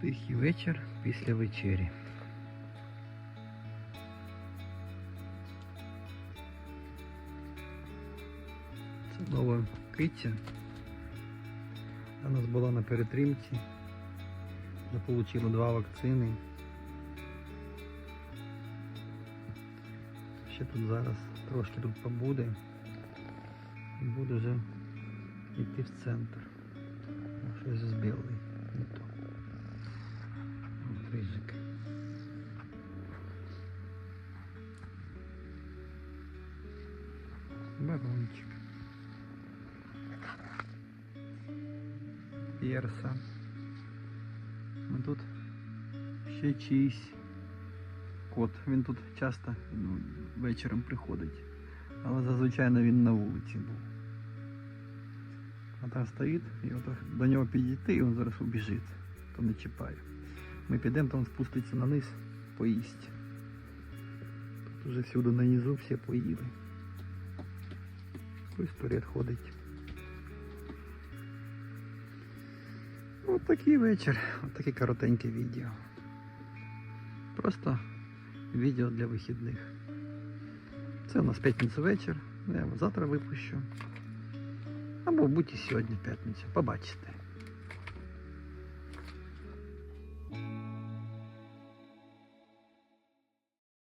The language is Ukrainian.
Тихий вечір після вечері. Це нова киця. Вона нас була на перетримці. Вже отримали два вакцини. Ще тут зараз трошки тут побуде. І буде вже йти в центр. О, Щось збили. Барончик. Перса. А тут ще чийсь кот. Він тут часто ну, вечором приходить. Але зазвичай він на вулиці був. А там стоїть, і от до нього підійти, і він зараз убіжить, то не чіпає. Ми підемо, там спуститься на низ, поїсть. Тут уже всюди на низу всі поїли. Хтось вперед ходить. От такий вечір, от таке коротеньке відео. Просто відео для вихідних. Це у нас п'ятниця вечір. Я завтра випущу. Або будь і сьогодні п'ятниця. Побачите.